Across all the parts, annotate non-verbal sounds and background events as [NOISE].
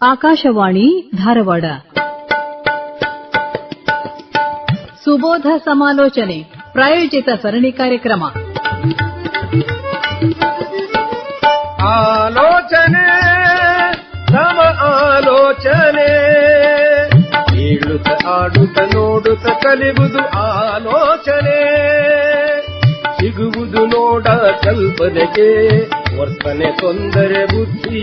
ಆಕಾಶವಾಣಿ ಧಾರವಾಡ ಸುಬೋಧ ಸಮಾಲೋಚನೆ ಪ್ರಾಯೋಜಿತ ಸರಣಿ ಕಾರ್ಯಕ್ರಮ ಆಲೋಚನೆ ನವ ಆಲೋಚನೆ ಕೇಳುತ್ತ ಆಡುತ್ತ ನೋಡುತ್ತ ಕಲಿಯುವುದು ಆಲೋಚನೆ ಸಿಗುವುದು ನೋಡ ಕಲ್ಪನೆಗೆ ವರ್ತನೆ ತೊಂದರೆ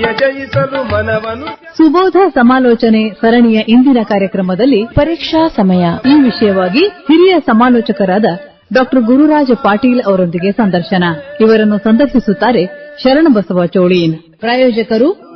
ಮನವನು ಸುಬೋಧ ಸಮಾಲೋಚನೆ ಸರಣಿಯ ಇಂದಿನ ಕಾರ್ಯಕ್ರಮದಲ್ಲಿ ಪರೀಕ್ಷಾ ಸಮಯ. ಈ ವಿಷಯವಾಗಿ ಹಿರಿಯ ಸಮಾಲೋಚಕರಾದ ಡಾಕ್ಟರ್ ಗುರುರಾಜ ಪಾಟೀಲ್ ಅವರೊಂದಿಗೆ ಸಂದರ್ಶನ. ಇವರನ್ನು ಸಂದರ್ಶಿಸುತ್ತಾರೆ ಶರಣಬಸವ ಚೋಳೀನ್. ಪ್ರಾಯೋಜಕರು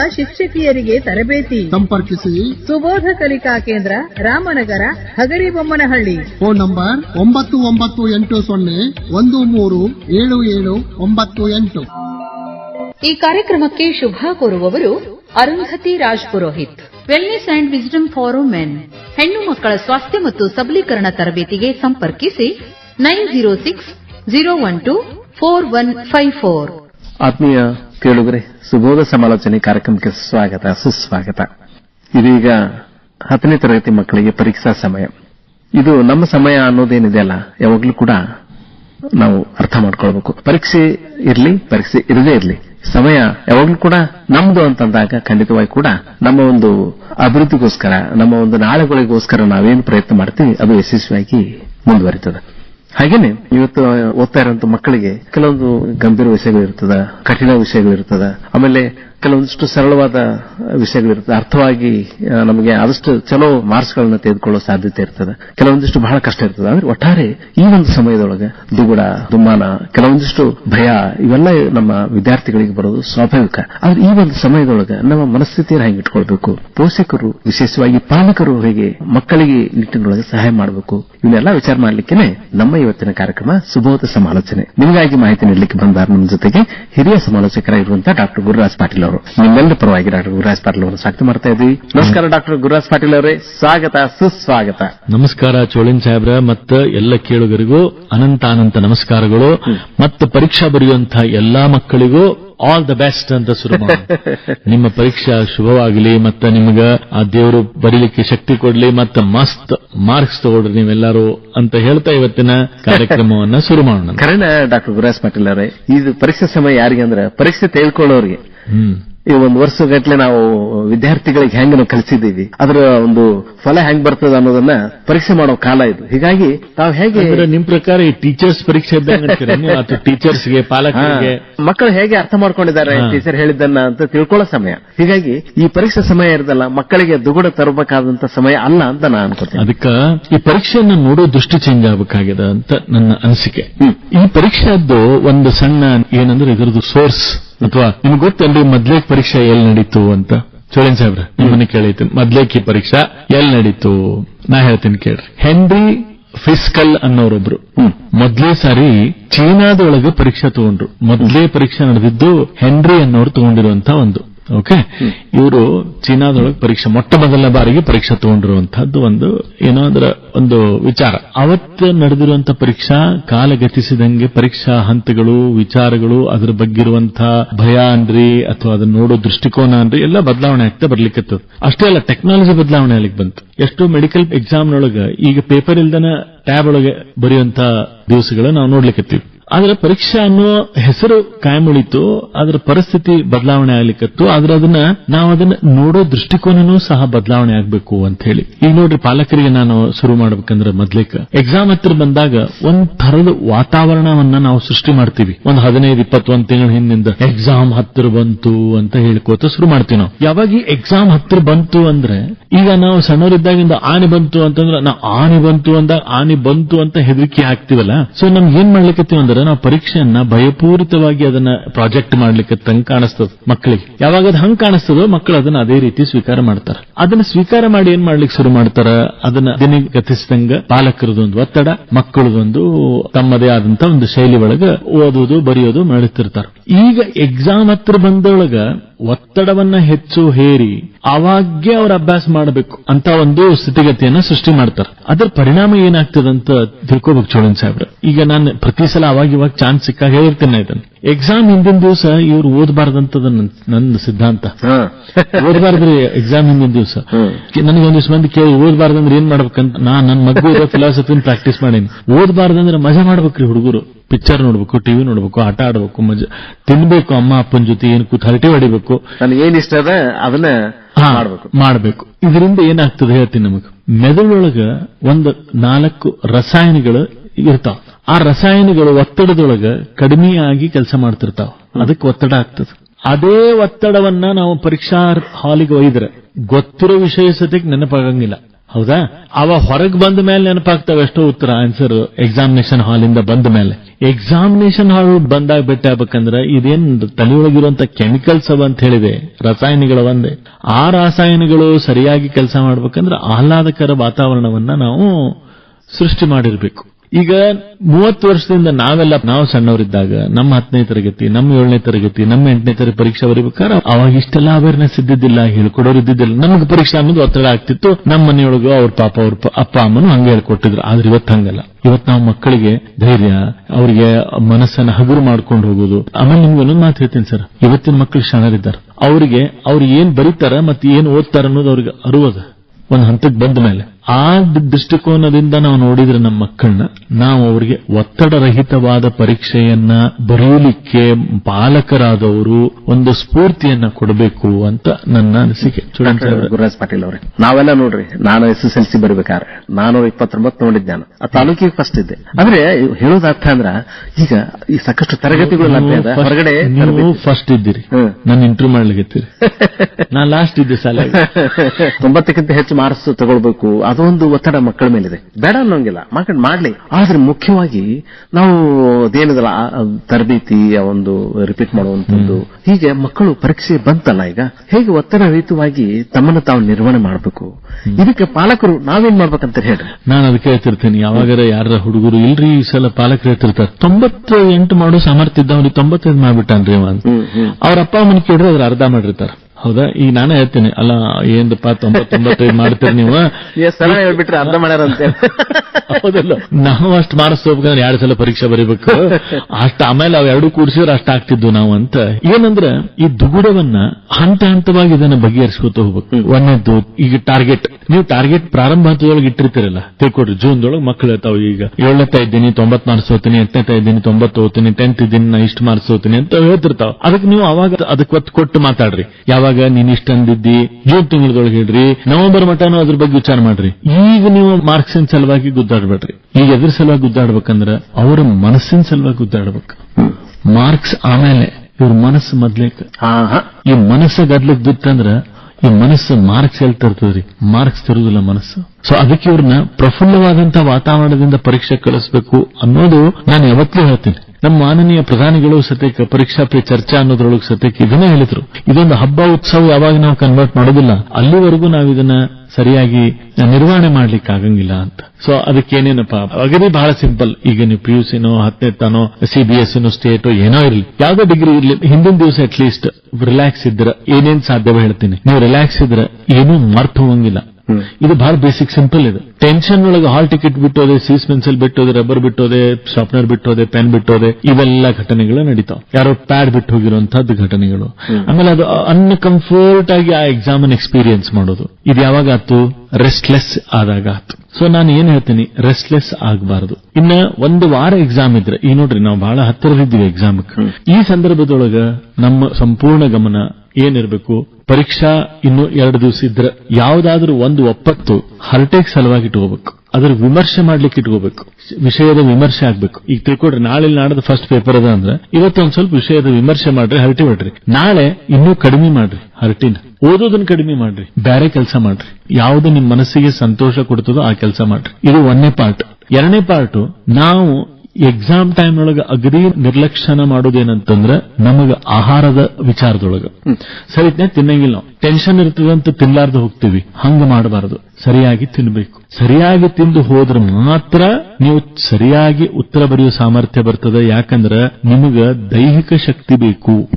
ಶಿಕ್ಷಕಿಯರಿಗೆ ತರಬೇತಿ. ಸಂಪರ್ಕಿಸಿ. ಸುಬೋಧ ಕಲಿಕಾ ಕೇಂದ್ರ ರಾಮನಗರ ಹಗರಿಬೊಮ್ಮನಹಳ್ಳಿ. ಫೋನ್ ನಂಬರ್ ಒಂಬತ್ತು ಒಂಬತ್ತು ಎಂಟು ಸೊನ್ನೆ ಒಂದು ಮೂರು ಏಳು ಏಳು ಒಂಬತ್ತು ಎಂಟು. ಈ ಕಾರ್ಯಕ್ರಮಕ್ಕೆ ಶುಭ ಕೋರುವವರು Arundhati Raj Purohit. Wellness and wisdom for men ಹೆಣ್ಣು ಮಕ್ಕಳ ಸ್ವಾಸ್ಥ್ಯ ಮತ್ತು ಸಬಲೀಕರಣ ತರಬೇತಿಗೆ ಸಂಪರ್ಕಿಸಿ nine zero six zero one two four one five four. ಆತ್ಮೀಯ ಕೇಳುಗರೆ, ಸುಬೋಧ ಸಮಾಲೋಚನೆ ಕಾರ್ಯಕ್ರಮಕ್ಕೆ ಸ್ವಾಗತ, ಸುಸ್ವಾಗತ. ಇದೀಗ ಹತ್ತನೇ ತರಗತಿ ಮಕ್ಕಳಿಗೆ ಪರೀಕ್ಷಾ ಸಮಯ. ಇದು ನಮ್ಮ ಸಮಯ ಅನ್ನೋದೇನಿದೆಯಲ್ಲ ಯಾವಾಗಲೂ ಕೂಡ ನಾವು ಅರ್ಥ ಮಾಡ್ಕೊಳ್ಬೇಕು. ಪರೀಕ್ಷೆ ಇರಲಿ, ಪರೀಕ್ಷೆ ಇರದೇ ಇರಲಿ, ಸಮಯ ಯಾವಾಗಲೂ ಕೂಡ ನಮ್ದು ಅಂತಂದಾಗ ಖಂಡಿತವಾಗಿ ಕೂಡ ನಮ್ಮ ಒಂದು ಅಭಿವೃದ್ಧಿಗೋಸ್ಕರ, ನಮ್ಮ ಒಂದು ನಾಳೆಗಳಿಗೋಸ್ಕರ ನಾವೇನು ಪ್ರಯತ್ನ ಮಾಡ್ತೀವಿ, ಅದು ಯಶಸ್ವಿಯಾಗಿ ಮುಂದುವರಿತದೆ. ಹಾಗೇನೆ ಇವತ್ತು ಓದ್ತಾ ಇರುವಂತ ಮಕ್ಕಳಿಗೆ ಕೆಲವೊಂದು ಗಂಭೀರ ವಿಷಯಗಳಿರ್ತದ ಕಠಿಣ ವಿಷಯಗಳಿರ್ತದ ಆಮೇಲೆ ಕೆಲವೊಂದಿಷ್ಟು ಸರಳವಾದ ವಿಷಯಗಳಿರುತ್ತೆ. ಅರ್ಥವಾಗಿ ನಮಗೆ ಆದಷ್ಟು ಚಲೋ ಮಾರ್ಕ್ಸ್ಗಳನ್ನ ತೆಗೆದುಕೊಳ್ಳೋ ಸಾಧ್ಯತೆ ಇರ್ತದೆ. ಕೆಲವೊಂದಿಷ್ಟು ಬಹಳ ಕಷ್ಟ ಇರ್ತದೆ. ಅಂದ್ರೆ ಒಟ್ಟಾರೆ ಈ ಒಂದು ಸಮಯದೊಳಗೆ ದುಗುಡ ದುಮ್ಮಾನ, ಕೆಲವೊಂದಿಷ್ಟು ಭಯ, ಇವೆಲ್ಲ ನಮ್ಮ ವಿದ್ಯಾರ್ಥಿಗಳಿಗೆ ಬರೋದು ಸ್ವಾಭಾವಿಕ. ಆದ್ರೆ ಈ ಒಂದು ಸಮಯದೊಳಗೆ ನಮ್ಮ ಮನಸ್ಥಿತಿಯನ್ನು ಹೆಂಗೆ ಇಟ್ಕೊಳ್ಬೇಕು? ಪೋಷಕರು, ವಿಶೇಷವಾಗಿ ಪಾಲಕರು ಹೇಗೆ ಮಕ್ಕಳಿಗೆ ನಿಟ್ಟಿನೊಳಗೆ ಸಹಾಯ ಮಾಡಬೇಕು? ಇವನ್ನೆಲ್ಲ ವಿಚಾರ ಮಾಡ್ಲಿಕ್ಕೆ ನಮ್ಮ ಇವತ್ತಿನ ಕಾರ್ಯಕ್ರಮ ಸುಬೋಧ ಸಮಾಲೋಚನೆ. ನಿಮಗಾಗಿ ಮಾಹಿತಿ ನೀಡಲಿಕ್ಕೆ ಬಂದಾರ ನಮ್ಮ ಜೊತೆಗೆ ಹಿರಿಯ ಸಮಾಲೋಚಕರಾಗಿರುವಂತಹ ಡಾಕ್ಟರ್ ಗುರುರಾಜ್ ಪಾಟೀಲ್ ಅವರು. ನಿಮ್ಮೆಲ್ಲರ ಪರವಾಗಿ ಡಾಕ್ಟರ್ ಗುರುರಾಜ್ ಪಾಟೀಲ್ ಅವರು ಸ್ವಾಗತ ಮಾಡ್ತಾ ಇದ್ದೀವಿ ನಮಸ್ಕಾರ ಡಾಕ್ಟರ್ ಗುರುರಾಜ್ ಪಾಟೀಲ್ ಅವರೇ. ಸ್ವಾಗತ ಸುಸ್ವಾಗತ. ನಮಸ್ಕಾರ ಚೋಳಿನ್ ಸಾಹೇಬ್ರ ಮತ್ತು ಎಲ್ಲ ಕೇಳುಗರಿಗೂ ಅನಂತ ಅನಂತ ನಮಸ್ಕಾರಗಳು ಮತ್ತು ಪರೀಕ್ಷಾ ಬರೆಯುವಂತಹ ಎಲ್ಲಾ ಮಕ್ಕಳಿಗೂ ಆಲ್ ದ ಬೆಸ್ಟ್ ಅಂತ ಶುರು. ನಿಮ್ಮ ಪರೀಕ್ಷಾ ಶುಭವಾಗಲಿ ಮತ್ತೆ ನಿಮ್ಗ ಆ ದೇವರು ಬರೀಲಿಕ್ಕೆ ಶಕ್ತಿ ಕೊಡ್ಲಿ ಮತ್ತೆ ಮಸ್ತ್ ಮಾರ್ಕ್ಸ್ ತಗೊಳ್ರಿ ನೀವೆಲ್ಲರೂ ಅಂತ ಹೇಳ್ತಾ ಇವತ್ತಿನ ಕಾರ್ಯಕ್ರಮವನ್ನ ಶುರು ಮಾಡೋಣ. ಕರೆನ ಡಾಕ್ಟರ್ ಗುರಾಸ್ ಪಾಟೀಲ್ ಅವರೇ ಇದು ಪರೀಕ್ಷೆ ಸಮಯ ಯಾರಿಗೆ ಅಂದ್ರೆ ಪರೀಕ್ಷೆ ತೆಗೆದುಕೊಳ್ಳೋರಿಗೆ. ಹ್ಮ್. ಈ ಒಂದು ವರ್ಷಗಟ್ಟಲೆ ನಾವು ವಿದ್ಯಾರ್ಥಿಗಳಿಗೆ ಹೆಂಗ್ ನಾವು ಕಲಿಸಿದ್ದೀವಿ. ಅದರ ಒಂದು ಫಲ ಹೆಂಗ್ ಬರ್ತದ ಅನ್ನೋದನ್ನ ಪರೀಕ್ಷೆ ಮಾಡೋ ಕಾಲ ಇದು. ಹೀಗಾಗಿ ತಾವು ಹೇಗೆ ನಿಮ್ ಪ್ರಕಾರ ಈ ಟೀಚರ್ಸ್ ಪರೀಕ್ಷೆ ಟೀಚರ್ಸ್ಗೆ ಪಾಲಕರಿಗೆ? ಮಕ್ಕಳು ಹೇಗೆ ಅರ್ಥ ಮಾಡ್ಕೊಂಡಿದ್ದಾರೆ ಟೀಚರ್ ಹೇಳಿದ್ದನ್ನ ಅಂತ ತಿಳ್ಕೊಳ್ಳೋ ಸಮಯ. ಹೀಗಾಗಿ ಈ ಪರೀಕ್ಷೆ ಸಮಯ ಇರದಲ್ಲ ಮಕ್ಕಳಿಗೆ ದುಗುಡ ತರಬೇಕಾದಂತ ಸಮಯ ಅಲ್ಲ ಅಂತ ನಾನು ಅನ್ಕೋತೀನಿ. ಅದಕ್ಕ ಈ ಪರೀಕ್ಷೆಯನ್ನು ನೋಡೋ ದೃಷ್ಟಿ ಚೇಂಜ್ ಆಗಬೇಕಾಗಿದೆ ಅಂತ ನನ್ನ ಅನಿಸಿಕೆ. ಈ ಪರೀಕ್ಷೆದ್ದು ಒಂದು ಸಣ್ಣ ಏನಂದ್ರೆ ಇದರದ್ದು ಸೋರ್ಸ್ ಅಥವಾ ನಿಮ್ಗೆ ಗೊತ್ತಲ್ರಿ ಮೊದ್ಲೇಕ್ ಪರೀಕ್ಷೆ ಎಲ್ಲಿ ನಡೀತು ಅಂತ? ಚೋಳನ್ ಸಾಹೇಬ್ರ ನಿಮ್ಮನ್ನ ಕೇಳೈತಿ ಮೊದ್ಲೇಕ್ ಪರೀಕ್ಷಾ ಎಲ್ಲಿ ನಡೀತು? ನಾ ಹೇಳ್ತೀನಿ ಕೇಳ್ರಿ. ಹೆನ್ರಿ ಫಿಸ್ಕಲ್ ಅನ್ನೋರೊಬ್ರು. ಮೊದ್ಲೇ ಸಾರಿ ಚೀನಾದೊಳಗೆ ಪರೀಕ್ಷೆ ತಗೊಂಡ್ರು. ಮೊದ್ಲೇ ಪರೀಕ್ಷೆ ನಡೆದಿದ್ದು ಹೆನ್ರಿ ಅನ್ನೋರು ತಗೊಂಡಿರುವಂತ ಒಂದು. ಓಕೆ ಇವರು ಚೀನಾದೊಳಗೆ ಪರೀಕ್ಷೆ ಮೊಟ್ಟ ಮೊದಲ ಬಾರಿಗೆ ಪರೀಕ್ಷೆ ತಗೊಂಡಿರುವಂತಹದ್ದು ಒಂದು ಏನಾದ್ರ ಅದರ ಒಂದು ವಿಚಾರ. ಅವತ್ತು ನಡೆದಿರುವಂತಹ ಪರೀಕ್ಷಾ ಕಾಲಗತಿಸಿದಂಗೆ ಪರೀಕ್ಷಾ ಹಂತಗಳು ವಿಚಾರಗಳು ಅದರ ಬಗ್ಗೆ ಇರುವಂತಹ ಭಯ ಅನ್ರಿ ಅಥವಾ ಅದನ್ನ ನೋಡೋ ದೃಷ್ಟಿಕೋನ ಅನ್ರಿ ಎಲ್ಲ ಬದಲಾವಣೆ ಆಗ್ತಾ ಬರ್ಲಿಕ್ಕೆ ಅಷ್ಟೇ ಅಲ್ಲ ಟೆಕ್ನಾಲಜಿ ಬದಲಾವಣೆ ಆಗ್ಲಿಕ್ಕೆ ಬಂತು. ಎಷ್ಟೋ ಮೆಡಿಕಲ್ ಎಕ್ಸಾಮ್ನೊಳಗ ಈಗ ಪೇಪರ್ ಇಲ್ದನ ಟ್ಯಾಬ್ ಒಳಗೆ ಬರೆಯುವಂತಹ ದಿವಸಗಳು ನಾವು ನೋಡ್ಲಿಕ್ಕತ್ತೀವಿ ಆದ್ರೆ ಪರೀಕ್ಷೆ ಅನ್ನೋ ಹೆಸರು ಕಾಯಂ ಉಳಿತು ಅದರ ಪರಿಸ್ಥಿತಿ ಬದಲಾವಣೆ ಆಗ್ಲಿಕ್ಕತ್ತು, ಆದ್ರೆ ಅದನ್ನ ನಾವು ಅದನ್ನ ನೋಡೋ ದೃಷ್ಟಿಕೋನನೂ ಸಹ ಬದಲಾವಣೆ ಆಗ್ಬೇಕು ಅಂತ ಹೇಳಿ. ಈಗ ನೋಡ್ರಿ, ಪಾಲಕರಿಗೆ ನಾನು ಶುರು ಮಾಡ್ಬೇಕಂದ್ರೆ ಮೊದ್ಲಿಕ್ಕೆ ಎಕ್ಸಾಮ್ ಹತ್ರ ಬಂದಾಗ ಒಂದ್ ತರದ ವಾತಾವರಣವನ್ನ ನಾವು ಸೃಷ್ಟಿ ಮಾಡ್ತೀವಿ. ಒಂದ್ ಹದಿನೈದು, ಇಪ್ಪತ್ತೊಂದು ತಿಂಗಳ ಹಿಂದಿಂದ ಎಕ್ಸಾಮ್ ಹತ್ತಿರ ಬಂತು ಅಂತ ಹೇಳ್ಕೋತ ಶುರು ಮಾಡ್ತೀವಿ ನಾವು. ಯಾವಾಗ ಎಕ್ಸಾಮ್ ಹತ್ತಿರ ಬಂತು ಅಂದ್ರೆ, ಈಗ ನಾವು ಸಣ್ಣವರಿದ್ದಾಗಿಂದ ಆನೆ ಬಂತು ಅಂತಂದ್ರೆ ನಾವು ಆನೆ ಬಂತು ಅಂದಾಗ ಆನೆ ಬಂತು ಅಂತ ಹೆದರಿಕೆ ಹಾಕ್ತಿವಲ್ಲ ಸೊ ನಮ್ಗೆ ಏನ್ ಮಾಡ್ಲಿಕ್ಕೆ ಅಂದ್ರೆ ನಾವು ಪರೀಕ್ಷೆಯನ್ನ ಭಯಪೂರಿತವಾಗಿ ಅದನ್ನ ಪ್ರಾಜೆಕ್ಟ್ ಮಾಡ್ಲಿಕ್ಕೆ ತಂಗ್ ಕಾಣಿಸ್ತದ ಮಕ್ಕಳಿಗೆ ಯಾವಾಗ ಅದು ಹಂಗ್ ಕಾಣಿಸ್ತದೋ ಮಕ್ಕಳು ಅದನ್ನ ಅದೇ ರೀತಿ ಸ್ವೀಕಾರ ಮಾಡ್ತಾರೆ. ಅದನ್ನ ಸ್ವೀಕಾರ ಮಾಡಿ ಏನ್ ಮಾಡ್ಲಿಕ್ಕೆ ಶುರು ಮಾಡ್ತಾರ? ಅದನ್ನ ದಿನ ಗತಿಸಿದಂಗ ಪಾಲಕರದೊಂದು ಒತ್ತಡ, ಮಕ್ಕಳದೊಂದು ತಮ್ಮದೇ ಆದಂತ ಒಂದು ಶೈಲಿ ಒಳಗ ಓದುವುದು, ಬರೆಯೋದು ಮಾಡುತ್ತಿರ್ತಾರ ಈಗ ಎಕ್ಸಾಮ್ ಹತ್ರ ಬಂದೊಳಗ ಒತ್ತಡವನ್ನ ಹೆಚ್ಚು ಹೇರಿ ಅವಾಗ್ಯೇ ಅವ್ರ ಅಭ್ಯಾಸ ಮಾಡಬೇಕು ಅಂತ ಒಂದು ಸ್ಥಿತಿಗತಿಯನ್ನ ಸೃಷ್ಟಿ ಮಾಡ್ತಾರೆ. ಅದರ ಪರಿಣಾಮ ಏನಾಗ್ತದಂತ ತಿಳ್ಕೋಬೇಕು ಚೋಳನ್ ಸಾಹೇಬ್ರ. ಈಗ ನಾನು ಪ್ರತಿ ಸಲ ಅವಾಗ ಇವಾಗ ಚಾನ್ಸ್ ಸಿಕ್ಕಾಗ ಹೇಳಿರ್ತೇನೆ ಇದನ್ನು. ಎಕ್ಸಾಮ್ ಹಿಂದಿನ ದಿವಸ ಇವ್ರು ಓದಬಾರ್ದಂತದ ನನ್ನ ಸಿದ್ಧಾಂತ. ಓದಬಾರ್ದ್ರಿ ಎಕ್ಸಾಮ್ ಹಿಂದಿನ ದಿವಸ. ನನಗೆ ಒಂದಿವ್ಸ ಮಂದಿ ಕೇಳಿ ಓದಬಾರ್ದಂದ್ರೆ ಏನ್ ಮಾಡ್ಬೇಕಂತ ನಾ ನನ್ನ ಮಗು ಫಿಲಾಸಫಿನ ಪ್ರಾಕ್ಟೀಸ್ ಮಾಡೀನಿ. ಓದಬಾರ್ದಂದ್ರೆ ಮಜಾ ಮಾಡ್ಬೇಕ್ರಿ ಹುಡುಗರು. ಪಿಕ್ಚರ್ ನೋಡ್ಬೇಕು ಟಿವಿ ನೋಡ್ಬೇಕು ಆಟ ಆಡ್ಬೇಕು ಮಜಾ ತಿನ್ಬೇಕು ಅಮ್ಮ ಅಪ್ಪನ ಜೊತೆ ಏನ್ ಕೂತ್ ಹರಟೆ ಹೊಡಿಬೇಕು. ನನಗೆ ಏನ್ ಇಷ್ಟ ಅದ ಅದನ್ನ ಮಾಡ್ಬೇಕು. ಇದರಿಂದ ಏನಾಗ್ತದೆ ಹೇಳ್ತೀನಿ ನಮಗೆ. ಮೆದುಳೊಳಗ ಒಂದು ನಾಲ್ಕು ರಸಾಯನಗಳು ಇರ್ತಾವ. ಆ ರಸಾಯನಗಳು ಒತ್ತಡದೊಳಗ ಕಡಿಮೆಯಾಗಿ ಕೆಲಸ ಮಾಡ್ತಿರ್ತಾವ. ಅದಕ್ಕೆ ಒತ್ತಡ ಆಗ್ತದೆ. ಅದೇ ಒತ್ತಡವನ್ನ ನಾವು ಪರೀಕ್ಷಾ ಹಾಲಿಗೆ ಒಯ್ದ್ರೆ ಗೊತ್ತಿರೋ ವಿಷಯ ಸತಿಗೆ ನೆನಪಾಗಂಗಿಲ್ಲ. ಹೌದಾ? ಅವ ಹೊರಗೆ ಬಂದ ಮೇಲೆ ನೆನಪಾಗ್ತಾವ ಎಷ್ಟೋ ಉತ್ತರ ಆನ್ಸರ್ ಎಕ್ಸಾಮಿನೇಷನ್ ಇಂದ ಬಂದ ಮೇಲೆ. ಎಕ್ಸಾಮಿನೇಷನ್ ಹಾಲ್ ಬಂದಾಗ ಭೇಟಿ ಆಗ್ಬೇಕಂದ್ರೆ ಇದೇನ್ ತಲೆಯೊಳಗಿರುವಂತ ಕೆಮಿಕಲ್ಸ್ ಅವ ಅಂತ ಹೇಳಿದೆ ರಾಸಾಯನಿಕಗಳ ಒಂದೇ ಆ ರಾಸಾಯನಿಕಗಳು ಸರಿಯಾಗಿ ಕೆಲಸ ಮಾಡ್ಬೇಕಂದ್ರೆ ಆಹ್ಲಾದಕರ ವಾತಾವರಣವನ್ನ ನಾವು ಸೃಷ್ಟಿ ಮಾಡಿರ್ಬೇಕು. ಈಗ ಮೂವತ್ತು ವರ್ಷದಿಂದ ನಾವೆಲ್ಲ, ನಾವು ಸಣ್ಣವರಿದ್ದಾಗ, ನಮ್ಮ ಹತ್ತನೇ ತರಗತಿ, ನಮ್ಮ ಏಳನೇ ತರಗತಿ, ನಮ್ಮ ಎಂಟನೇ ತರಗತಿ ಪರೀಕ್ಷೆ ಬರೀಬೇಕಾದ್ರೆ ಅವಾಗ ಇಷ್ಟೆಲ್ಲ ಅವೇರ್ನೆಸ್ ಇದ್ದಿದ್ದಿಲ್ಲ, ಹೇಳ್ಕೊಡೋರು ಇದ್ದಿದ್ದಿಲ್ಲ. ನಮಗೆ ಪರೀಕ್ಷೆ ಅನ್ನೋದು ಒತ್ತಡ ಆಗ್ತಿತ್ತು. ನಮ್ಮ ಮನೆಯೊಳಗೂ ಅವ್ರ ಪಾಪ, ಅವ್ರ ಅಪ್ಪ, ಅಮ್ಮನು ಹಂಗೆ ಹೇಳ್ಕೊಟ್ಟಿದ್ರು. ಆದ್ರೆ ಇವತ್ತು ಹಂಗಲ್ಲ. ಇವತ್ತು ನಾವು ಮಕ್ಕಳಿಗೆ ಧೈರ್ಯ, ಅವರಿಗೆ ಮನಸ್ಸನ್ನ ಹಗುರು ಮಾಡ್ಕೊಂಡು ಹೋಗೋದು. ಆಮೇಲೆ ನಿಮ್ಗೆ ಒಂದೊಂದು ಮಾತು ಹೇಳ್ತೀನಿ ಸರ್. ಇವತ್ತಿನ ಮಕ್ಕಳು ಶಾಣರಿದ್ದಾರೆ. ಅವರಿಗೆ ಅವ್ರು ಏನ್ ಬರೀತಾರ ಮತ್ತೆ ಏನ್ ಓದ್ತಾರ ಅನ್ನೋದು ಅವ್ರಿಗೆ ಅರುವದ. ಒಂದು ಹಂತಕ್ಕೆ ಬಂದ ಮೇಲೆ. ಆ ದೃಷ್ಟಿಕೋನದಿಂದ ನಾವು ನೋಡಿದ್ರೆ ನಮ್ಮ ಮಕ್ಕಳನ್ನ ನಾವು ಅವರಿಗೆ ಒತ್ತಡರಹಿತವಾದ ಪರೀಕ್ಷೆಯನ್ನ ಬರೆಯಲಿಕ್ಕೆ ಪಾಲಕರಾದವರು ಒಂದು ಸ್ಫೂರ್ತಿಯನ್ನ ಕೊಡಬೇಕು ಅಂತ ನನ್ನ ಅನಿಸಿಕೆ. ಗುರುರಾಜ್ ಪಾಟೀಲ್ ಅವರೇ ನಾವೆಲ್ಲ ನೋಡ್ರಿ ನಾನು ಎಸ್ ಎಸ್ ಎಲ್ ಸಿ ಬರಬೇಕಾದ್ರೆ ನಾನು ಇಪ್ಪತ್ತೊಂಬತ್ತು ನೋಡಿದ್ದೆ ನಾನು. ಆ ತಾಲೂಕಿಗೆ ಫಸ್ಟ್ ಇದ್ದೆ. ಅಂದ್ರೆ ಹೇಳೋದ ಅರ್ಥ ಅಂದ್ರ ಈಗ ಈ ಸಾಕಷ್ಟು ತರಗತಿಗಳು ಹೊರಗಡೆ ನೀವು ಫಸ್ಟ್ ಇದ್ದೀರಿ. ನಾನು ಇಂಟರ್ವ್ಯೂ ಮಾಡ್ಲಿಕ್ಕೆ ನಾ ಲಾಸ್ಟ್ ಇದ್ದೆ ಸಾಲ [LAUGHS] ತೊಂಬತ್ತಕ್ಕಿಂತ ಹೆಚ್ಚು ಮಾರ್ಕ್ಸ್ ತಗೊಳ್ಬೇಕು ಅದೊಂದು ಒತ್ತಡ ಮಕ್ಕಳ ಮೇಲಿದೆ. ಬೇಡ ಅನ್ನೋಂಗಿಲ್ಲ. ಮಕ್ಕಳು ಮಾಡ್ಲಿ. ಆದ್ರೆ ಮುಖ್ಯವಾಗಿ ನಾವು ಅದೇನಿದಲ್ಲ ತರಬೇತಿ ಒಂದು ರಿಪೀಟ್ ಮಾಡುವಂತದ್ದು ಹೀಗೆ ಮಕ್ಕಳು ಪರೀಕ್ಷೆ ಬಂತಲ್ಲ ಈಗ? ಹೇಗೆ ಒತ್ತಡ ರಹಿತವಾಗಿ ತಮ್ಮನ್ನು ತಾವು ನಿರ್ವಹಣೆ ಮಾಡಬೇಕು? ಇದಕ್ಕೆ ಪಾಲಕರು ನಾವೇನ್ ಮಾಡ್ಬೇಕಂತ ಹೇಳಿ ನಾನು ಅದಕ್ಕೆ ಹೇಳ್ತಿರ್ತೀನಿ. ಯಾವಾಗಾರ ಯಾರ ಹುಡುಗರು ಇಲ್ರಿ ಈ ಸಲ ಪಾಲಕರು ಹೇಳ್ತಿರ್ತಾರೆ. ತೊಂಬತ್ತ ಎಂಟು ಮಾಡೋ ಸಾಮರ್ಥ್ಯ ಇದ್ದವನಿಗೆ ತೊಂಬತ್ತೈದು ಮಾಡ್ಬಿಟ್ಟಾನ್ರಿ ಅವ್ರ ಅಪ್ಪ ಅಮ್ಮನ ಕೇಳಿದ್ರೆ ಅದ್ರ ಅರ್ಧ ಮಾಡಿರ್ತಾರ. ಹೌದಾ? ಈಗ ನಾನೇ ಹೇಳ್ತೀನಿ. ಅಲ್ಲ ಏನಪ್ಪ ತೊಂಬತ್ತೊಂಬತ್ತೈದು ಮಾಡ್ತೀರಿ ನೀವು? ಹೇಳ್ಬಿಟ್ರೆ ಅರ್ಧ ಮಾಡ್ಯಾರಂತೆ. ಹೌದಲ್ಲ. ನಾವು ಅಷ್ಟು ಮಾಡಿಸ್ಬೇಕಂದ್ರೆ ಎರಡು ಸಲ ಪರೀಕ್ಷೆ ಬರೀಬೇಕು. ಅಷ್ಟು ಆಮೇಲೆ ಅವ್ ಎರಡು ಕೂಡಿಸಿದ್ರೆ ಅಷ್ಟ ಆಗ್ತಿದ್ವು ನಾವು ಅಂತ. ಏನಂದ್ರೆ ಈ ದುಗುಡವನ್ನ ಹಂತ ಹಂತವಾಗಿ ಇದನ್ನ ಬಗೆಹರಿಸ್ಕೊತ ಹೋಗ್ಬೇಕು. ಒಂದನೇದು ಈಗ ಟಾರ್ಗೆಟ್. ನೀವು ಟಾರ್ಗೆಟ್ ಪ್ರಾರಂಭ ಹಂತದೊಳಗೆ ಇಟ್ಟಿರ್ತೀರಲ್ಲ. ತಿಳ್ಕೊಡ್ರಿ ಜೂನ್ದೊಳಗೆ ಮಕ್ಕಳು ಹೇಳ್ತಾವ ಈಗ. ಏಳನೇ ಇದ್ದೀನಿ ತೊಂಬತ್ ಮಾರ್ಕ್ಸ್ ಹೋಗ್ತೀನಿ ಎಂಟನೇ ಇದ್ದೀನಿ ತೊಂಬತ್ತು ಹೋಗ್ತೀನಿ ಟೆಂತ್ ಇದ್ದೀನಿ ನಾ ಇಷ್ಟು ಮಾರ್ಕ್ಸ್ ಹೋಗ್ತೀನಿ ಅಂತ ಹೇಳ್ತಿರ್ತಾವ. ಅದಕ್ಕೆ ನೀವು ಅವಾಗ ಅದಕ್ಕೆ ಒತ್ತು ಕೊಟ್ಟು ಮಾತಾಡ್ರಿ. ಯಾವಾಗ ನೀನ್ ಇಷ್ಟಂದಿದ್ದಿ ಜೂನ್ ತಿಂಗಳದೊಳಗೆ ಹೇಳ್ರಿ. ನವೆಂಬರ್ ಮಟ್ಟನು ಅದ್ರ ಬಗ್ಗೆ ವಿಚಾರ ಮಾಡ್ರಿ. ಈಗ ನೀವು ಮಾರ್ಕ್ಸಿನ ಸಲುವಾಗಿ ಗುದ್ದಾಡ್ಬೇಡ್ರಿ. ಈಗ ಎದ್ರ ಸಲುವಾಗಿ ಗುದ್ದಾಡ್ಬೇಕಂದ್ರ ಅವರ ಮನಸ್ಸಿನ ಸಲುವಾಗಿ ಗುದ್ದಾಡ್ಬೇಕು. ಮಾರ್ಕ್ಸ್ ಆಮೇಲೆ ಇವ್ರ ಮನಸ್ಸು ಮೊದ್ಲೇಕ. ಈ ಮನಸ್ಸ ಗದ್ಲಕ್ ಬಿತ್ತಂದ್ರ ಈ ಮನಸ್ಸು ಮಾರ್ಕ್ಸ್ ಎಲ್ಲಿ ತರ್ತದ್ರಿ? ಮಾರ್ಕ್ಸ್ ತರುವುದಿಲ್ಲ ಮನಸ್ಸು. ಸೊ ಅದಕ್ಕೆ ಇವ್ರನ್ನ ಪ್ರಫುಲ್ಲವಾದಂತಹ ವಾತಾವರಣದಿಂದ ಪರೀಕ್ಷೆ ಕಳಿಸಬೇಕು ಅನ್ನೋದು ನಾನು ಯಾವತ್ತೂ ಹೇಳ್ತೀನಿ. ನಮ್ಮ ಮಾನನೀಯ ಪ್ರಧಾನಿಗಳು ಸತ್ಯಕ್ಕೆ ಪರೀಕ್ಷಾ ಪೇ ಚರ್ಚಾ ಅನ್ನೋದ್ರೊಳಗೆ ಸತ್ಯಕ್ಕೆ ಇದನ್ನೇ ಹೇಳಿದ್ರು. ಇದೊಂದು ಹಬ್ಬ, ಉತ್ಸವ ಯಾವಾಗ ನಾವು ಕನ್ವರ್ಟ್ ಮಾಡೋದಿಲ್ಲ. ಅಲ್ಲಿವರೆಗೂ ನಾವು ಇದನ್ನ ಸರಿಯಾಗಿ ನಿರ್ವಹಣೆ ಮಾಡ್ಲಿಕ್ಕೆ ಆಗಂಗಿಲ್ಲ ಅಂತ. ಸೊ ಅದಕ್ಕೇನೇನಪ್ಪ ಅಗದಿ ಬಹಳ ಸಿಂಪಲ್ ಈಗ ನೀವು ಪಿ ಯು ಸಿನೋ ಹತ್ತನೇ ತಾನೋ ಸಿ ಬಿ ಸ್ಟೇಟ್ ಏನೋ ಇರಲಿ. ಯಾವ್ದೋ ಡಿಗ್ರಿ ಇರಲಿ. ಹಿಂದಿನ ದಿವಸ ಅಟ್ಲೀಸ್ಟ್ ರಿಲ್ಯಾಕ್ಸ್ ಇದ್ರ ಏನೇನ್ ಸಾಧ್ಯವೋ ಹೇಳ್ತೀನಿ. ನೀವು ರಿಲ್ಯಾಕ್ಸ್ ಇದ್ರ ಏನೂ ಮರ್ತು ಹೋಗಂಗಿಲ್ಲ. ಇದು ಬಹಳ ಬೇಸಿಕ್ ಸಿಂಪಲ್ ಇದೆ. ಟೆನ್ಷನ್ ಒಳಗೆ ಹಾಲ್ ಟಿಕೆಟ್ ಬಿಟ್ಟೋದೆ ಸೀಸ್ ಪೆನ್ಸಿಲ್ ಬಿಟ್ಟೋದೆ ರಬ್ಬರ್ ಬಿಟ್ಟೋದೆ ಶಾರ್ಪ್ನರ್ ಬಿಟ್ಟೋದೆ ಪೆನ್ ಬಿಟ್ಟೋದೆ ಇವೆಲ್ಲ ಘಟನೆಗಳು ನಡೀತಾವ. ಯಾರೋ ಪ್ಯಾಡ್ ಬಿಟ್ಟು ಹೋಗಿರುವಂತಹದ್ದು ಘಟನೆಗಳು. ಆಮೇಲೆ ಅದು ಅನ್ಕಂಫರ್ಟ್ ಆಗಿ ಆ ಎಕ್ಸಾಮ್ ಎಕ್ಸ್ಪೀರಿಯನ್ಸ್ ಮಾಡೋದು. ಇದು ಯಾವಾಗ ಆತು ರೆಸ್ಟ್ಲೆಸ್ ಆದಾಗ ಆತು ಸೊ ನಾನು ಏನ್ ಹೇಳ್ತೀನಿ? ರೆಸ್ಟ್ಲೆಸ್ ಆಗಬಾರದು. ಇನ್ನ ಒಂದು ವಾರ ಎಕ್ಸಾಮ್ ಇದ್ರೆ ಈ ನೋಡ್ರಿ ನಾವು ಬಹಳ ಹತ್ತಿರದಿದ್ದೀವಿ ಎಕ್ಸಾಮ್ ಈ ಸಂದರ್ಭದೊಳಗ ನಮ್ಮ ಸಂಪೂರ್ಣ ಗಮನ ಏನಿರಬೇಕು? ಪರೀಕ್ಷಾ ಇನ್ನು ಎರಡು ದಿವಸ ಇದ್ರೆ ಯಾವುದಾದ್ರೂ ಒಂದು ಒಪ್ಪತ್ತು ಹರಟೆಗೆ ಸಲುವಾಗಿ ಇಟ್ಕೋಬೇಕು. ಅದ್ರ ವಿಮರ್ಶೆ ಮಾಡ್ಲಿಕ್ಕೆ ಇಟ್ಕೋಬೇಕು. ವಿಷಯದ ವಿಮರ್ಶೆ ಆಗ್ಬೇಕು. ಈಗ ತಿಳ್ಕೊಡ್ರಿ ನಾಳೆ ನಾಡದ ಫಸ್ಟ್ ಪೇಪರ್ ಅದ ಅಂದ್ರೆ ಇವತ್ತು ಒಂದ್ ಸ್ವಲ್ಪ ವಿಷಯದ ವಿಮರ್ಶೆ ಮಾಡ್ರಿ, ಹರಟಿ ಮಾಡ್ರಿ ನಾಳೆ ಇನ್ನೂ ಕಡಿಮೆ ಮಾಡ್ರಿ ಹರಟಿನ. ಓದೋದನ್ನ ಕಡಿಮೆ ಮಾಡ್ರಿ ಬೇರೆ ಕೆಲಸ ಮಾಡ್ರಿ. ಯಾವ್ದು ನಿಮ್ ಮನಸ್ಸಿಗೆ ಸಂತೋಷ ಕೊಡ್ತದೋ ಆ ಕೆಲಸ ಮಾಡ್ರಿ. ಇದು ಒಂದನೇ ಪಾರ್ಟ್ ಎರಡನೇ ಪಾರ್ಟ್ ನಾವು ಎಕ್ಸಾಮ್ ಟೈಮ್ ಅಗ್ರಿ ನಿರ್ಲಕ್ಷ್ಯನ ನಿರ್ಲಕ್ಷಣ ಮಾಡೋದೇನಂತಂದ್ರ ನಮಗ ಆಹಾರದ ವಿಚಾರದೊಳಗ. ಸರಿ ತಿನ್ನಂಗಿಲ್ಲ ನಾವು. ಟೆನ್ಷನ್ ಇರ್ತದಂತ ತಿನ್ಲಾರ್ದು ಹೋಗ್ತೀವಿ. ಹಂಗ ಮಾಡಬಾರದು. ಸರಿಯಾಗಿ ತಿನ್ಬೇಕು. ಸರಿಯಾಗಿ ತಿಂದು ಹೋದ್ರೆ ಮಾತ್ರ ನೀವು ಸರಿಯಾಗಿ ಉತ್ತರ ಬರೆಯುವ ಸಾಮರ್ಥ್ಯ ಬರ್ತದೆ. ಯಾಕಂದ್ರೆ ನಿಮಗ ದೈಹಿಕ ಶಕ್ತಿ ಬೇಕು.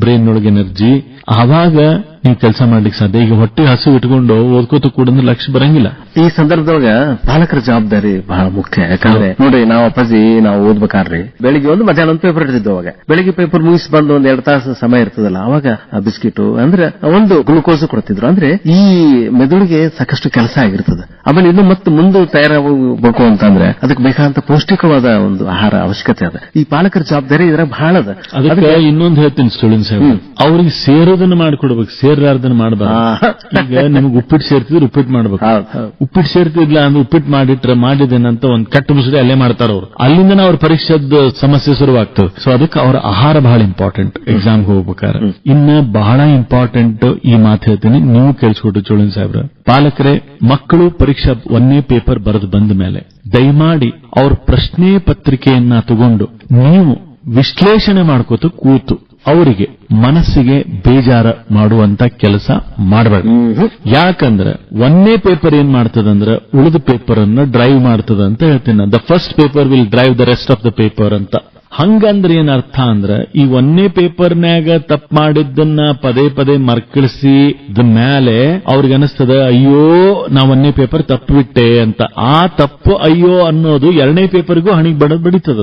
ಬ್ರೈನ್ ಒಳಗೆ ಎನರ್ಜಿ ಆವಾಗ ನೀವು ಕೆಲಸ ಮಾಡ್ಲಿಕ್ಕೆ ಸಾಧ್ಯ? ಈಗ ಹೊಟ್ಟೆ ಹಸು ಇಟ್ಕೊಂಡು ಓದ್ಕೋತ ಕೂಡ ಲಕ್ಷ ಬರಂಗಿಲ್ಲ. ಈ ಸಂದರ್ಭದೊಳಗ ಪಾಲಕರ ಜವಾಬ್ದಾರಿ ಬಹಳ ಮುಖ್ಯ. ಯಾಕಂದ್ರೆ ನೋಡಿ ನಾವು ಅಪ್ಪಾಜಿ ನಾವು ಓದ್ಬೇಕಾರ್ರಿ ಬೆಳಿಗ್ಗೆ ಒಂದು ಮಧ್ಯಾಹ್ನ ಒಂದು ಪೇಪರ್ ಇಟ್ಟಿದ್ದು ಅವಾಗ. ಬೆಳಿಗ್ಗೆ ಪೇಪರ್ ಮುಗಿಸಿ ಬಂದು ಒಂದ್ ಎರಡು ತಾಸು ಸಮಯ ಇರ್ತದಲ್ಲ ಅವಾಗ ಬಿಸ್ಕಿಟ್ ಅಂದ್ರೆ ಒಂದು ಗ್ಲೂಕೋಸ್ ಕೊಡ್ತಿದ್ರು. ಅಂದ್ರೆ ಈ ಮೆದುಳಿಗೆ ಸಾಕಷ್ಟು ಕೆಲಸ ಆಗಿರ್ತದೆ. ಆಮೇಲೆ ಇನ್ನು ಮತ್ತೆ ಮುಂದೆ ತಯಾರಾಗಬೇಕು ಅಂತಂದ್ರೆ ಅದಕ್ಕೆ ಬೇಕಾದಂತ ಪೌಷ್ಟಿಕವಾದ ಒಂದು ಆಹಾರ ಅವಶ್ಯಕತೆ ಅದ. ಈ ಪಾಲಕರ ಜವಾಬ್ದಾರಿ ಇದ್ರ ಬಹಳ ಅದ. ಅದಕ್ಕೆ ಇನ್ನೊಂದು ಹೇಳ್ತೀನಿ ಸ್ಟೂಡೆಂಟ್ ಸಾಹೇಬ್ ಅವ್ರಿಗೆ ಸೇರೋದನ್ನ ಮಾಡ್ಕೊಡ್ಬೇಕು. ಸೇರ್ಲಾರ್ದನ್ನ ಮಾಡಬಾರ್ದು. ಈಗ ನಿಮ್ಗೆ ಉಪ್ಪಿಟ್ಟು ಸೇರ್ತಿದ್ರೆ ಉಪ್ಪಿಟ್ಟು ಮಾಡ್ಬೇಕು. ಉಪ್ಪಿಟ್ಟು ಸೇರ್ತಿದ್ಲ ಅಂದ್ರೆ ಉಪ್ಪಿಟ್ಟು ಮಾಡಿಟ್ರೆ ಮಾಡಿದೇನಂತ ಒಂದ್ ಕಟ್ಟು ಮುಸುಡಿ ಅಲ್ಲೇ ಮಾಡ್ತಾರ ಅವ್ರು. ಅಲ್ಲಿಂದ ಅವ್ರ ಪರೀಕ್ಷೆದ ಸಮಸ್ಯೆ ಶುರುವಾಗ್ತದೆ ಸೊ ಅದಕ್ಕೆ ಅವರ ಆಹಾರ ಬಹಳ ಇಂಪಾರ್ಟೆಂಟ್ ಎಕ್ಸಾಮ್ ಹೋಗ್ಬೇಕಾದ್ರೆ. ಇನ್ನ ಬಹಳ ಇಂಪಾರ್ಟೆಂಟ್ ಈ ಮಾತು ಹೇಳ್ತೀನಿ. ನೀವು ಕೇಳಿಸ್ಕೊಟ್ಟು ಚೋಳನ್ ಸಾಹೇಬ್ರ. ಪಾಲಕರೇ ಮಕ್ಕಳು ಪರೀಕ್ಷಾ ಒಂದೇ ಪೇಪರ್ ಬರೆದು ಬಂದ ಮೇಲೆ ದಯಮಾಡಿ ಅವ್ರ ಪ್ರಶ್ನೆ ಪತ್ರಿಕೆಯನ್ನ ತಗೊಂಡು ನೀವು ವಿಶ್ಲೇಷಣೆ ಮಾಡ್ಕೋತ ಕೂತು. ಅವರಿಗೆ ಮನಸ್ಸಿಗೆ ಬೇಜಾರ ಮಾಡುವಂತ ಕೆಲಸ ಮಾಡಬೇಕು ಯಾಕಂದ್ರೆ ಒಂದೇ ಪೇಪರ್ ಏನ್ ಮಾಡ್ತದಂದ್ರೆ ಉಳಿದ ಪೇಪರ್ ಅನ್ನ ಡ್ರೈವ್ ಮಾಡ್ತದ ಅಂತ ಹೇಳ್ತೇನೆ the first paper will drive the rest of the paper ಅಂತ. ಹಂಗಂದ್ರೆ ಏನ್ ಅರ್ಥ ಅಂದ್ರ ಈ ಒಂದೇ ಪೇಪರ್ನ್ಯಾಗ ತಪ್ಪು ಮಾಡಿದ್ದನ್ನ ಪದೇ ಪದೇ ಮರ್ಕಳಿಸಿ ಮೇಲೆ ಅವ್ರಿಗೆ ಅನಿಸ್ತದ ಅಯ್ಯೋ ನಾ ಒಂದೇ ಪೇಪರ್ ತಪ್ಪು ಬಿಟ್ಟೆ ಅಂತ. ಆ ತಪ್ಪು ಅಯ್ಯೋ ಅನ್ನೋದು ಎರಡನೇ ಪೇಪರ್ಗೂ ಹಣಿಗೆ ಬಡ ಬಡಿತದ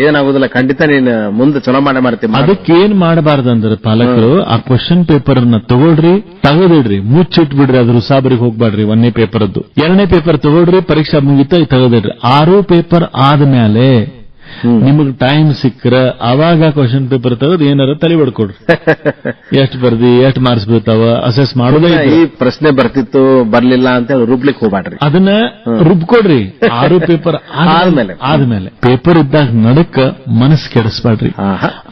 ಏನಾಗುದಿಲ್ಲ ಖಂಡಿತ ನೀನು ಮುಂದೆ ಚುನಾವಣೆ ಮಾಡ್ತೀನಿ ಅದಕ್ಕೇನ್ ಮಾಡಬಾರ್ದಂದ್ರೆ ಪಾಲಕರು ಆ ಕ್ವಶನ್ ಪೇಪರ್ ಅನ್ನ ತಗೊಳ್ರಿ ತಗದಿಡ್ರಿ ಮುಚ್ಚಿಟ್ಬಿಡ್ರಿ ಅದ್ರ ಸಾಬರಿಗೆ ಹೋಗ್ಬಾಡ್ರಿ ಒಂದೇ ಪೇಪರ್ ಎರಡನೇ ಪೇಪರ್ ತಗೊಳ್ರಿ ಪರೀಕ್ಷಾ ಮುಗಿತ ತಗದಿಡ್ರಿ. ಆರು ಪೇಪರ್ ಆದ್ಮೇಲೆ ನಿಮಗ್ ಟೈಮ್ ಸಿಕ್ಕ್ರ ಅವಾಗ ಕ್ವಶನ್ ಪೇಪರ್ ತೆಗೆದು ಏನಾರ ತಲೆ ಬಡ್ಕೊಡ್ರಿ [LAUGHS] ಎಷ್ಟ್ ಬರ್ದಿ ಎಷ್ಟ್ ಮಾರ್ಕ್ಸ್ ಬೀಳ್ತಾವ ಅಸೆಸ್ ಮಾಡೋದೇ ಈ ಪ್ರಶ್ನೆ ಬರ್ತಿತ್ತು ಬರ್ಲಿಲ್ಲ ಅಂತ ಹೇಳಿ ರುಬ್ಲಿಕ್ ಹೋಗ್ಬೇಡ್ರಿ ಅದನ್ನ ರುಬ್ಕೊಡ್ರಿ. ಆರು ಪೇಪರ್ [LAUGHS] ಆದ್ಮೇಲೆ. ಆದ್ಮೇಲೆ. ಪೇಪರ್ ಇದ್ದಾಗ ನಡಕ ಮನಸ್ ಕೆಡಿಸ್ಬೇಡ್ರಿ.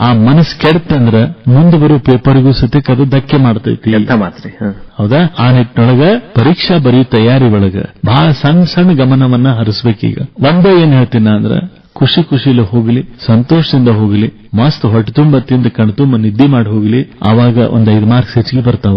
ಆ ಮನಸ್ ಕೆಡ್ತಂದ್ರ ಮುಂದೆ ಬರೋ ಪೇಪರ್ಗೂ ಸತ್ಯಕ್ಕೆ ಅದು ಧಕ್ಕೆ ಮಾಡ್ತೈತಿ. ಎಂತ ಮಾತ್ರ. ಹೌದಾ? ಆ ನಿಟ್ಟಿನೊಳಗ ಪರೀಕ್ಷಾ ಬರೀ ತಯಾರಿ ಒಳಗ ಬಹಳ ಸಣ್ಣ ಸಣ್ಣ ಗಮನವನ್ನ ಹರಿಸ್ಬೇಕೀಗ. ಒಂದೇ ಏನ್ ಹೇಳ್ತೀನಿ ಅಂದ್ರ ಖುಷಿ ಖುಷಿಲಿ ಹೋಗಲಿ ಸಂತೋಷದಿಂದ ಹೋಗಲಿ ಮಸ್ತ್ ಹೊಟ್ಟೆ ತುಂಬ ತಿಂದು ಕಣ್ ತುಂಬ ನಿದ್ದೆ ಮಾಡಿ ಹೋಗಲಿ ಆವಾಗ ಒಂದ್ ಐದು ಮಾರ್ಕ್ಸ್ ಹೆಚ್ಚಿಗೆ ಬರ್ತಾವ.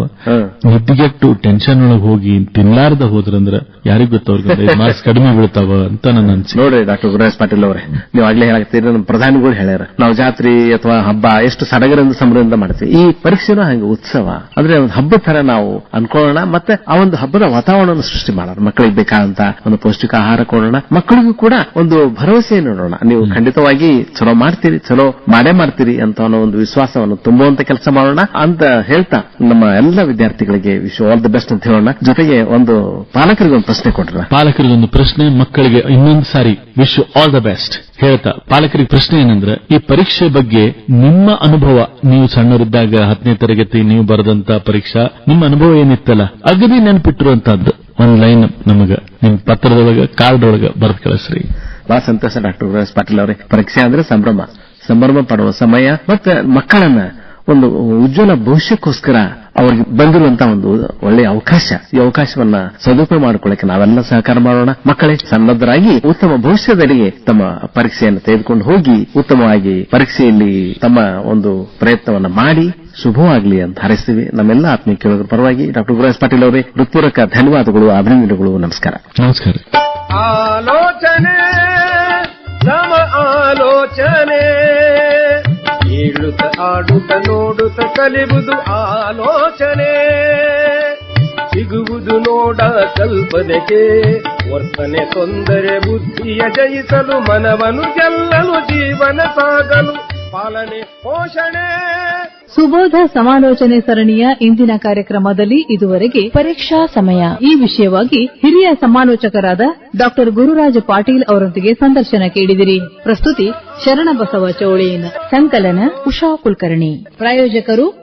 ನಿದ್ದೆಗೆಟ್ಟು ಟೆನ್ಷನ್ ಒಳಗೆ ಹೋಗಿ ತಿನ್ಲಾರ್ದ ಹೋದ್ರಂದ್ರ ಯಾರಿಗ್ ಗೊತ್ತವ್ರಿಗೆ ಐದು ಮಾರ್ಕ್ಸ್ ಕಡಿಮೆ ಬೀಳ್ತಾವ ಅಂತ ನನ್ನ ಅನ್ಸಿ ನೋಡ್ರಿ ಡಾಕ್ಟರ್ ಗುರುರಾಜ್ ಪಾಟೀಲ್ ಅವರೇ ನೀವು ಆಗ್ಲೇ ಹೇಳಾಕ್ತೀರಿ ನಮ್ಮ ಪ್ರಧಾನಿಗಳು ಹೇಳ್ಯಾರ ನಾವು ಜಾತ್ರೆ ಅಥವಾ ಹಬ್ಬ ಎಷ್ಟು ಸಡಗರದಿಂದ ಸಂಭ್ರಮದಿಂದ ಮಾಡ್ತೀವಿ. ಈ ಪರೀಕ್ಷೆನೂ ಹಂಗೆ ಉತ್ಸವ. ಅಂದ್ರೆ ಒಂದು ಹಬ್ಬದ ತರ ನಾವು ಅನ್ಕೊಳ್ಳೋಣ ಮತ್ತೆ ಆ ಒಂದು ಹಬ್ಬದ ವಾತಾವರಣವನ್ನು ಸೃಷ್ಟಿ ಮಾಡೋಣ. ಮಕ್ಕಳಿಗೆ ಬೇಕಾದಂತ ಒಂದು ಪೌಷ್ಟಿಕ ಆಹಾರ ಕೊಡೋಣ ಮಕ್ಕಳಿಗೂ ಕೂಡ ಒಂದು ಭರವಸೆ ನೋಡೋಣ. ನೀವು ಖಂಡಿತವಾಗಿ ಚಲೋ ಮಾಡ್ತೀರಿ, ಚಲೋ ಮಾಡೇ ಮಾಡ್ತೀರಿ ಅಂತ ಅನ್ನೋ ಒಂದು ವಿಶ್ವಾಸವನ್ನು ತುಂಬುವಂತ ಕೆಲಸ ಮಾಡೋಣ ಅಂತ ಹೇಳ್ತಾ ನಮ್ಮ ಎಲ್ಲ ವಿದ್ಯಾರ್ಥಿಗಳಿಗೆ ವಿಶ್ ಆಲ್ ದ ಬೆಸ್ಟ್ ಅಂತ ಹೇಳೋಣ. ಜೊತೆಗೆ ಒಂದು ಪಾಲಕರಿಗೆ ಒಂದು ಪ್ರಶ್ನೆ ಕೊಟ್ರ ಪಾಲಕರಿಗೊಂದು ಪ್ರಶ್ನೆ, ಮಕ್ಕಳಿಗೆ ಇನ್ನೊಂದು ಸಾರಿ ವಿಶ್ ಆಲ್ ದ ಬೆಸ್ಟ್ ಹೇಳ್ತಾ. ಪಾಲಕರಿಗೆ ಪ್ರಶ್ನೆ ಏನಂದ್ರೆ, ಈ ಪರೀಕ್ಷೆ ಬಗ್ಗೆ ನಿಮ್ಮ ಅನುಭವ, ನೀವು ಸಣ್ಣರಿದ್ದಾಗ ಹತ್ತನೇ ತರಗತಿ, ನೀವು ಬರೆದಂತ ಪರೀಕ್ಷಾ, ನಿಮ್ಮ ಅನುಭವ ಏನಿತ್ತಲ್ಲ, ಅಗದಿ ನೆನಪಿಟ್ಟಿರುವಂತಹದ್ದು. ಒಂದ್ ಲೈನ್ ನಮಗ ನಿಮ್ ಪತ್ರದೊಳಗ ಕಾರ್ಡ್ ಒಳಗ ಬರೆದು ಕಳಿಸ್ರಿ. ಬಹಳ ಸಂತೋಷ, ಡಾಕ್ಟರ್ ಗುರುರಾಜ್ ಪಾಟೀಲ್ ಅವರೇ. ಪರೀಕ್ಷೆ ಅಂದ್ರೆ ಸಂಭ್ರಮ. ಸಂಭ್ರಮ ಪಡುವ ಸಮಯ ಮತ್ತೆ ಮಕ್ಕಳನ್ನ ಒಂದು ಉಜ್ವಲ ಭವಿಷ್ಯಕ್ಕೋಸ್ಕರ ಅವರಿಗೆ ಬಂದಿರುವಂತ ಒಂದು ಒಳ್ಳೆಯ ಅವಕಾಶ. ಈ ಅವಕಾಶವನ್ನ ಸದುಪಯೋಗ ಮಾಡಿಕೊಳ್ಳಕ್ಕೆ ನಾವೆಲ್ಲ ಸಹಕಾರ ಮಾಡೋಣ. ಮಕ್ಕಳೇ, ಸನ್ನದ್ಧರಾಗಿ ಉತ್ತಮ ಭವಿಷ್ಯದಲ್ಲಿಗೆ ತಮ್ಮ ಪರೀಕ್ಷೆಯನ್ನು ತೆಗೆದುಕೊಂಡು ಹೋಗಿ ಉತ್ತಮವಾಗಿ ಪರೀಕ್ಷೆಯಲ್ಲಿ ತಮ್ಮ ಒಂದು ಪ್ರಯತ್ನವನ್ನ ಮಾಡಿ ಶುಭವಾಗಲಿ ಅಂತ ಹಾರೈಸ್ತೀವಿ. ನಮ್ಮೆಲ್ಲ ಆತ್ಮೀಯ ಕೇಳೋದ್ರ ಪರವಾಗಿ ಡಾಕ್ಟರ್ ಗುರುರಾಜ್ ಪಾಟೀಲ್ ಅವರೇ ಹೃತ್ಪೂರ್ವಕ ಧನ್ಯವಾದಗಳು, ಅಭಿನಂದನೆಗಳು, ನಮಸ್ಕಾರ. ನಮಸ್ಕಾರ. ಆಲೋಚನೆ ಸಮ ಆಲೋಚನೆ. ಏಳುತ್ತ ಆಡುತ್ತ ನೋಡುತ್ತ ಕಲಿಬುದು ಆಲೋಚನೆ. ಸಿಗುವುದು ನೋಡ ಕಲ್ಪನೆಗೆ, ವರ್ತನೆ ತೊಂದರೆ ಬುದ್ಧಿಯ ಜಯಿಸಲು ಮನವನ್ನು ಗೆಲ್ಲಲು ಜೀವನ ಸಾಗಲು ಪಾಲನೆ ಪೋಷಣೆ. ಸುಬೋಧ ಸಮಾಲೋಚನೆ ಸರಣಿಯ ಇಂದಿನ ಕಾರ್ಯಕ್ರಮದಲ್ಲಿ ಇದುವರೆಗೆ ಪರೀಕ್ಷಾ ಸಮಯ. ಈ ವಿಷಯವಾಗಿ ಹಿರಿಯ ಸಮಾಲೋಚಕರಾದ ಡಾಕ್ಟರ್ ಗುರುರಾಜ ಪಾಟೀಲ್ ಅವರೊಂದಿಗೆ ಸಂದರ್ಶನ ಕೇಳಿದಿರಿ. ಪ್ರಸ್ತುತಿ ಶರಣಬಸವ ಚೌಳೇನ ಸಂಕಲನ ಉಷಾ ಕುಲಕರ್ಣಿ. ಪ್ರಾಯೋಜಕರು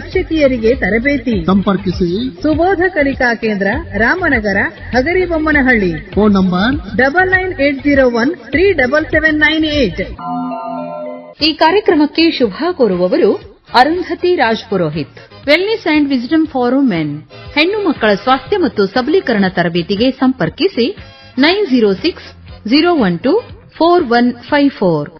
ಶಿಕ್ಷಕಿಯರಿಗೆ ತರಬೇತಿ. ಸಂಪರ್ಕಿಸಿ. Subodha Kalika Kendra Ramanagara Hagaribommanahalli. Phone number? Double nine eight zero one three double seven nine eight ಈ ಕಾರ್ಯಕ್ರಮಕ್ಕೆ ಶುಭ ಕೋರುವವರು Arundhati Raj Purohit. Wellness and wisdom for men ಹೆಣ್ಣು ಮಕ್ಕಳ ಸ್ವಾಸ್ಥ್ಯ ಮತ್ತು ಸಬಲೀಕರಣ ತರಬೇತಿಗೆ ಸಂಪರ್ಕಿಸಿ nine zero six zero one two four one five four.